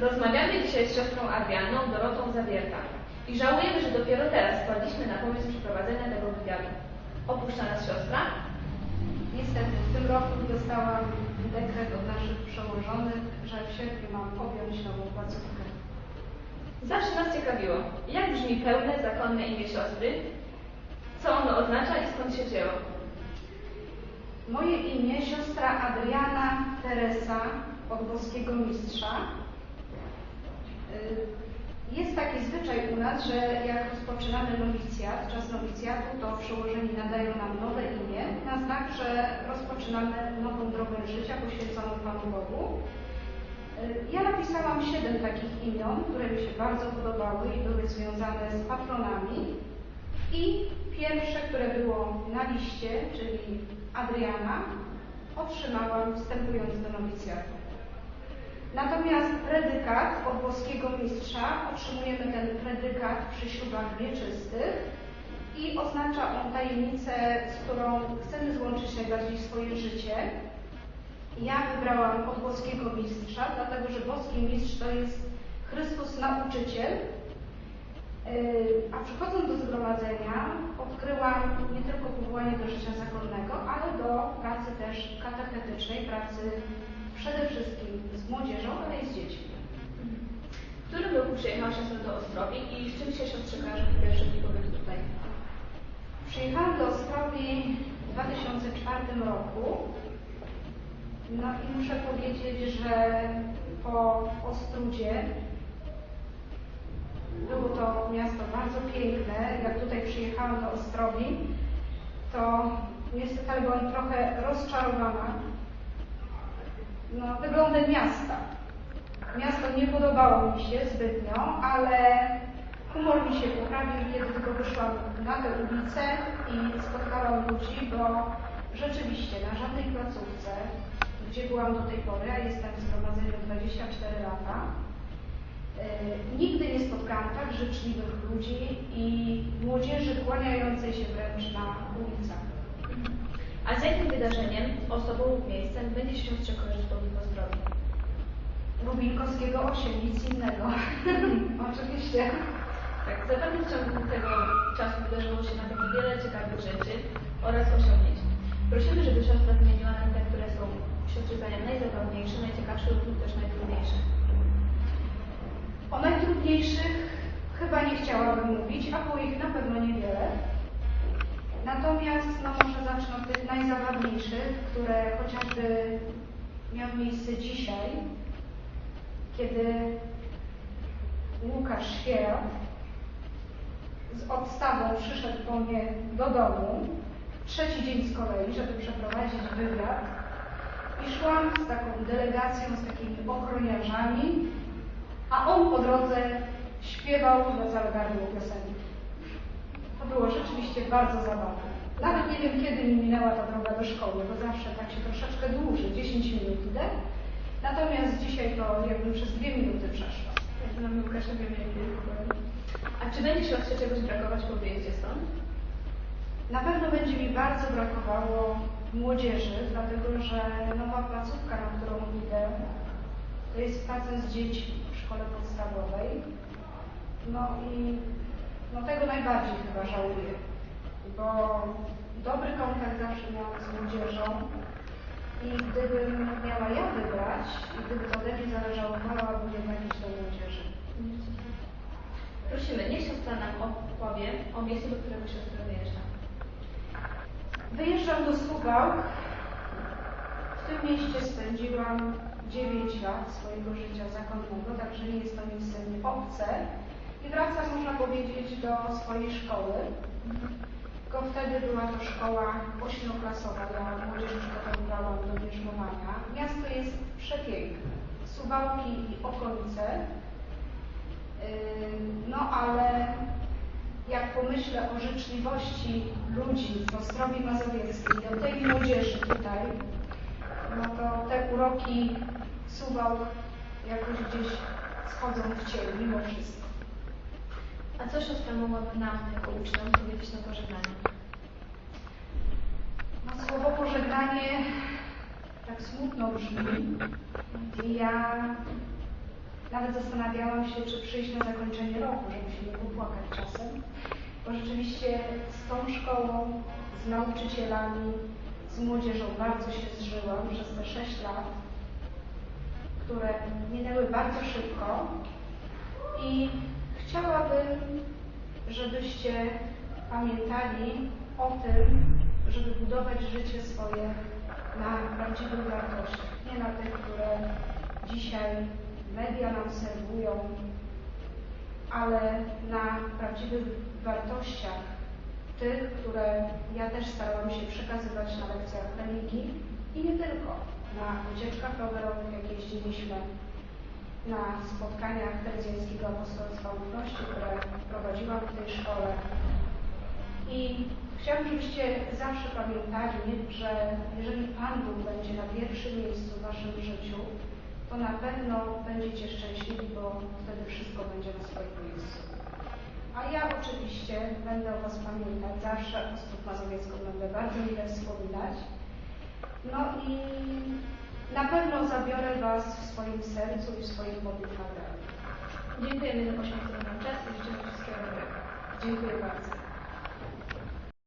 Rozmawiamy dzisiaj z siostrą Adrianną, Dorotą Zawierta i żałujemy, że dopiero teraz wpadliśmy na pomysł przeprowadzenia tego wywiadu. Opuszcza nas siostra? Niestety w tym roku dostałam dekret od naszych przełożonych, że w sierpniu mam objąć nową placówkę. Zawsze nas ciekawiło, jak brzmi pełne, zakonne imię siostry, co ono oznacza i skąd się wzięło. Moje imię siostra Adriana Teresa od boskiego mistrza. Y, Jest taki zwyczaj u nas, że jak rozpoczynamy nowicjat, czas nowicjatu, to przełożeni nadają nam nowe imię na znak, że rozpoczynamy nową drogę życia poświęconą Panu Bogu. Y, Ja napisałam siedem takich imion, które mi się bardzo podobały i były związane z patronami. I pierwsze, które było na liście, czyli Adriana, otrzymałam wstępując do nowicjatu. Natomiast predykat od boskiego mistrza, otrzymujemy ten predykat przy ślubach wieczystych i oznacza on tajemnicę, z którą chcemy złączyć najbardziej swoje życie. Ja wybrałam od boskiego mistrza, dlatego że boski mistrz to jest Chrystus nauczyciel, Yy, A przychodząc do zgromadzenia, odkryłam nie tylko powołanie do życia zakonnego, ale do pracy też katechetycznej, pracy przede wszystkim z młodzieżą, ale i z dziećmi. W którym roku przyjechała siostra do Ostrowi i z czym się siostrze kojarzy po pierwsze dni pobytu tutaj? Przyjechałam do Ostrowi w 2004 roku. No i muszę powiedzieć, że po Ostrudzie było to miasto bardzo piękne. Jak tutaj przyjechałam do Ostrowi, to niestety byłam trochę rozczarowana no, wyglądem miasta. Miasto nie podobało mi się zbytnio, ale humor mi się poprawił, kiedy tylko wyszłam na tę ulicę i spotkałam ludzi, bo rzeczywiście na żadnej placówce, gdzie byłam do tej pory, a jestem w zgromadzeniu 24 lata, yy, nigdy nie spotkałam tak życzliwych ludzi i młodzieży kłaniającej się wręcz na ulicach. Osobą lub miejscem będzie się siostrze kojarzyć pobyt w Ostrowi? Rubikowskiego 8, nic innego. Oczywiście. Tak, zapewne w ciągu tego czasu wydarzyło się na pewno wiele ciekawych rzeczy oraz osiągnięć. Prosimy, żeby siostra wymieniła nam te, które są siostry zdaniem najzabawniejsze, najciekawsze lub też najtrudniejsze. O najtrudniejszych chyba nie chciałabym mówić, a było ich na pewno niewiele. Natomiast no może zacznę od tych najzabawniejszych, które chociażby miały miejsce dzisiaj, kiedy Łukasz Świerat z odstawą przyszedł po mnie do domu, trzeci dzień z kolei, żeby przeprowadzić wywiad i szłam z taką delegacją, z takimi ochroniarzami, a on po drodze śpiewał na całe gardło piosenki. To było rzeczywiście bardzo zabawne. Nawet nie wiem, kiedy mi minęła ta droga do szkoły, bo zawsze tak się troszeczkę dłuży, 10 minut idę. Natomiast dzisiaj to jakbym przez dwie minuty przeszła. Jak to nam Łukasza wiemy, jak A czy będzie siostrze czegoś brakować po wyjeździe stąd? Na pewno będzie mi bardzo brakowało młodzieży, dlatego że nowa placówka, na którą idę, to jest praca z dziećmi w szkole podstawowej. No i no tego najbardziej chyba żałuję, bo dobry kontakt zawsze miałam z młodzieżą i gdybym miała ja wybrać i gdyby to mnie zależało, wolałabym jednak iść do młodzieży. Prosimy, niech siostra nam opowie o miejscu, do którego siostra wyjeżdża. Wyjeżdżam do Suwałk. W tym mieście spędziłam 9 lat swojego życia zakonnego, także nie jest to miejsce mi obce. I wracam, można powiedzieć, do swojej szkoły. Tylko wtedy była to szkoła ośmioklasowa, ja młodzież przygotowywałam do bierzmowania. Miasto jest przepiękne. Suwałki i okolice. Yy, No ale jak pomyślę o życzliwości ludzi w Ostrowi Mazowieckiej, do tej młodzieży tutaj, no to te uroki Suwałk jakoś gdzieś schodzą w cień mimo wszystko. A co siostra mogłaby nam, jako uczniom, powiedzieć na pożegnanie? No, słowo pożegnanie tak smutno brzmi. I ja Nawet zastanawiałam się, czy przyjść na zakończenie roku, żeby się nie popłakać czasem, bo rzeczywiście z tą szkołą, z nauczycielami, z młodzieżą bardzo się zżyłam przez te 6 lat, które minęły bardzo szybko i chciałabym, żebyście pamiętali o tym, żeby budować życie swoje na prawdziwych wartościach, nie na tych, które dzisiaj media nam serwują, ale na prawdziwych wartościach, tych, które ja też starałam się przekazywać na lekcjach religii i nie tylko, na wycieczkach rowerowych, jak jeździliśmy, na spotkaniach Terezjańskiego Apostolstwa Ufności, które prowadziłam w tej szkole. I chciałabym, żebyście zawsze pamiętali, że jeżeli Pan Bóg będzie na pierwszym miejscu w Waszym życiu, to na pewno będziecie szczęśliwi, bo wtedy wszystko będzie na swoim miejscu. A ja oczywiście będę o Was pamiętać, zawsze Ostrów Mazowiecką będę bardzo mile wspominać. No i na pewno zabiorę Was w swoim sercu i w swoich modlitwach. Dziękujemy za poświęcony nam czas i życzymy wszystkiego dobrego. Dziękuję bardzo.